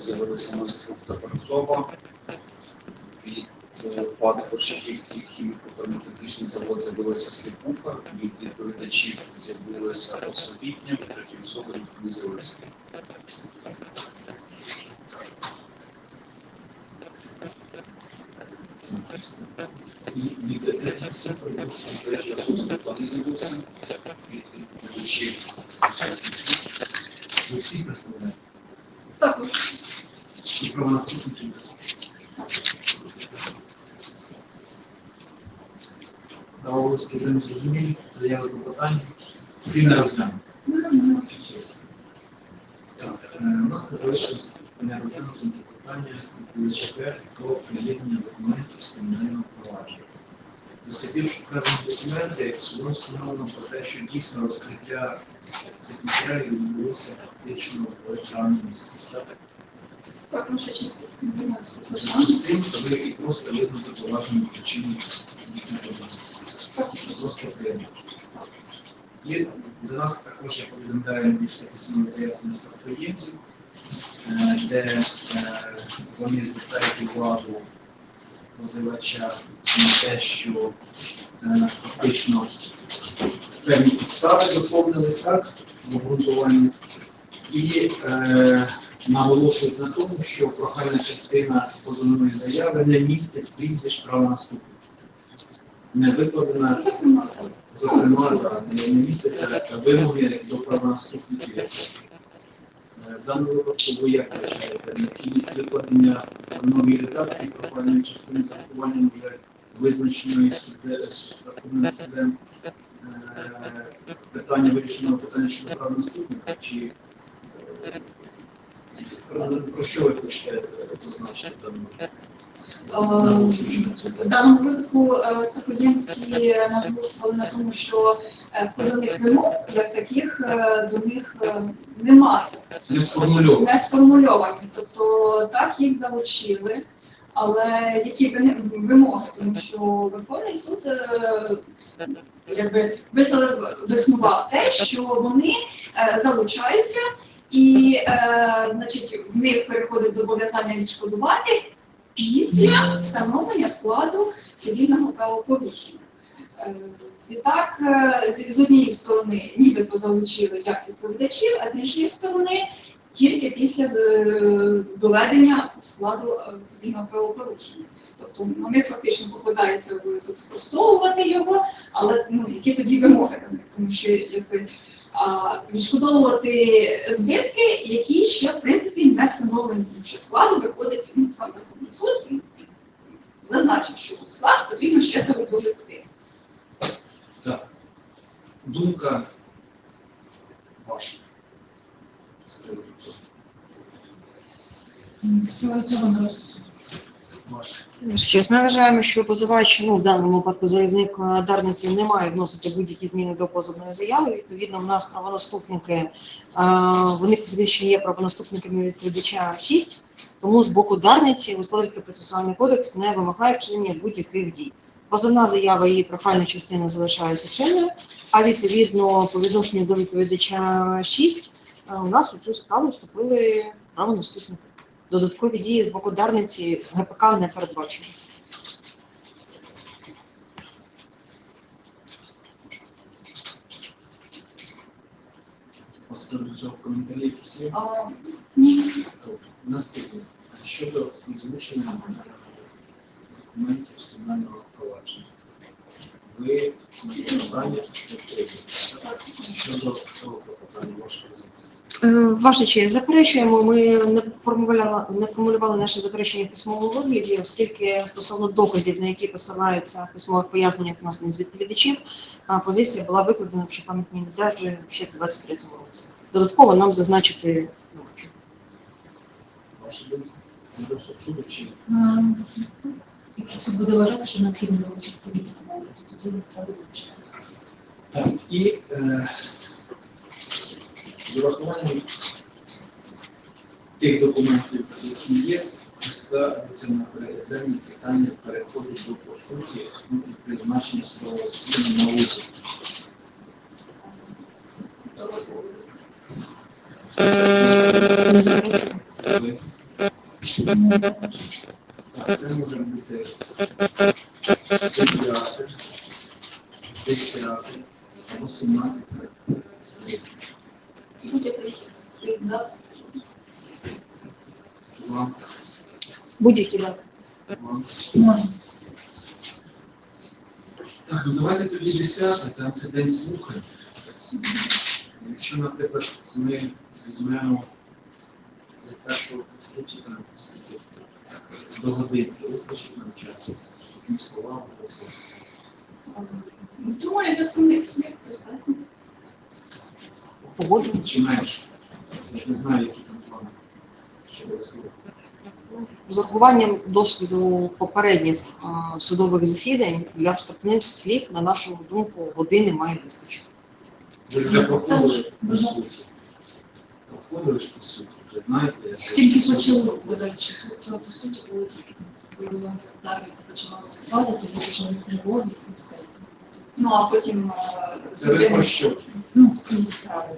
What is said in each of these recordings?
з'явилася інструктор особа від е, ПАД Борщаківський хіміко-фармацевтичний завод з'явилася сліпуха, від відповідачів з'явилася особітня, третій особи ніхто не з'явився. І від третій все перепрошую, третій особи не з'явився, від відповідачів ви всі представляєте? Також. І про наступний фільм. Давалося один зрозумілі, заяви до питання. І не розглянемо. Так, е, у нас не залишилось не розглянути питання відповідача про приєднання документів з кримінального провадження. Дослідивши вказані документи, судом встановлено про те, що дійсно розкриття цих матеріалів відбулося фактично в травні місяці. Так? Так, наша честь. Цим ви і просто визнати поважною причиною. Просто приємно. Є до нас також, я повідомляю, більше письмове пояснення спадкоємців, е, де е, вони звертають увагу позивача на те, що е, фактично певні підстави доповнились так в обґрунтуванні, і е, наголошують на тому, що прохальна частина позовної заяви не містить прізвищ правонаступника. Не викладена Зокрема, не містяться вимоги до правонаступників. Е, В даному випадку ви як вважаєте, необхідність викладення новій редакції профільної частини з урахуванням вже визначеної суде- судом е, питання вирішеного питання щодо правонаступника, чи е, про, що ви хочете зазначити даному В даному випадку е, стахоємці наголошували на тому, що е, позовних вимог як таких е, до них е, немає, Не сформульовано. не сформульовані. Тобто так їх залучили, але які вимоги, тому що Верховний суд е, якби висловив виснував те, що вони е, залучаються і, е, значить, в них переходить зобов'язання відшкодувати після встановлення складу цивільного правопорушення. Е, Відтак, е, з- однієї сторони, нібито залучили як відповідачів, а з іншої сторони, тільки після доведення складу е, цивільного правопорушення. Тобто на них фактично покладається обов'язок спростовувати його, але ну, які тоді вимоги до них, тому що якби відшкодовувати збитки, які ще в принципі не встановлені, тому що складу виходить ну, сам Верховний суд і зазначив, що склад потрібно ще довести. Так. Думка ваша. з приводу цього не Чесно, ми вважаємо, що позивач, ну в даному випадку заявник е, Дарниці не має вносити будь-які зміни до позовної заяви. Відповідно, в нас правонаступники, е, вони фізично є правонаступниками відповідача 6, тому з боку Дарниці господарський процесуальний кодекс не вимагає вчинення будь-яких дій. Позовна заява і прохальна частина залишаються чинною, а відповідно по відношенню до відповідача 6 е, у нас у цю справу вступили правонаступники. Додаткові дії з боку Дарниці ГПК не передбачені. До цього коментарі якісь є? А, ні. Наступне. Щодо залучення документів з провадження. Ви питання підтримуєте. Щодо цього клопотання, ваша позиція. Е, Ваша честь, заперечуємо. Ми не формулювали, не формулювали наше заперечення в письмовому вигляді, оскільки стосовно доказів, на які посилаються в письмових поясненнях у нас з відповідачів, позиція була викладена, якщо пам'ять мені не зраджує, ще в 23-му році. Додатково нам зазначити що? Не до Якщо суд буде вважати, що необхідно долучити такі документи, то тоді треба долучити. Так, і е, з урахуванням тих документів, які є, ставиться на переглядання питання переходить до по суті ну, і призначення судового засідання на це може бути 9, 10, 18. Будь-які дати. Можна. Так, ну давайте тоді 10, там це день слухань. Якщо, наприклад, ми візьмемо першого суті там скільки до годинки, вистачить нам часу. Таким словам просто. Думаю, до основних слів достатньо. Погоджуємо. Чи менше? Я ж не знаю, які там плани щодо висловлення. З урахуванням досвіду попередніх а, судових засідань для вступних слів, на нашу думку, години має вистачити. Ви вже проходили по суті. Проходили ж по суті, вже знаєте, як Тільки почали, до речі, тут по суті, коли тільки коли старість почала виступати, тоді почались тривоги і все. Ну а потім е, Це ви про що? Ну, в цій справі.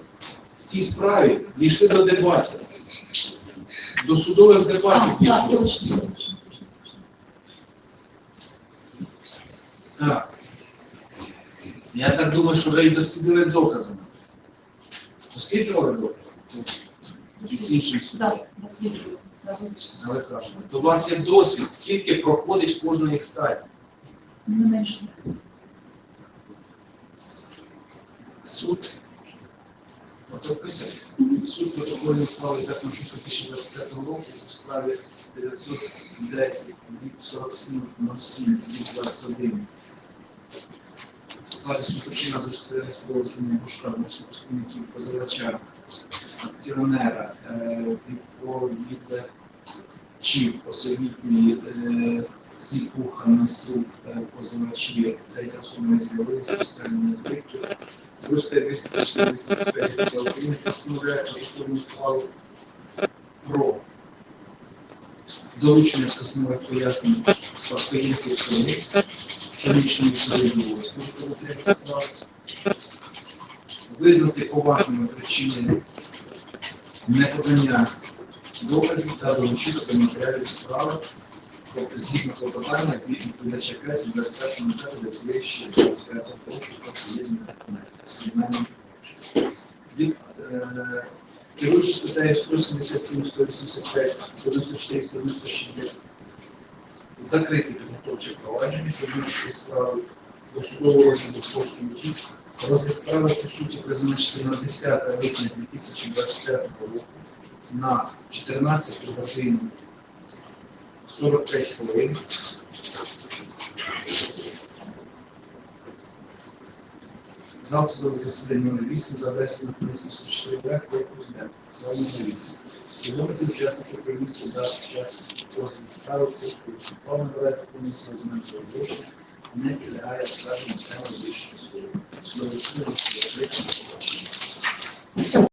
В цій справі дійшли до дебатів. До судових дебатів так, точно, точно. Так. Я так думаю, що ви і дослідили доказами. Досліджували докази? І з іншим судом. Так, досліджую. Але кажемо, то у вас є досвід, скільки проходить кожної стадії. Не менше. Суд. Ото писать. Суд протокольної справи 5 2025 року у справі 910 47 07 21. Складі судочина за словосіння Бушка з представників позивача, акціонера, е, відповідачів освітньої е, Сліпуха, Наструк, е, позивачі, третя особа не з'явилися, соціальні збитки. Виросте 245 України постановляє протокольну ухвалу про доручення письмових пояснень спадкоємців суди, щорічної судової справ, визнати поважними причини неподання доказів та долучити до матеріалів справи Згідно клопотання від відповідача 5 від 21 5 до 2025 року про приєднання документів. Від е, керуючи статтею 177, 185, 194, 196 закрити підготовче провадження подібної справи до судового розгляду по суті. Розгляд справи по суті призначити на 10 липня 2025 року на 14 годину 45 хвилин. Зал судових засідань номер 8 за адресою Хмельницького 104 корпус Д. Зал номер 8. Повідомити учасників приміщення дати час розгляду справи суті. Повна береза комісія з меншого гроші не підлягає складенню теми вищого суду. Судове засідання закрите.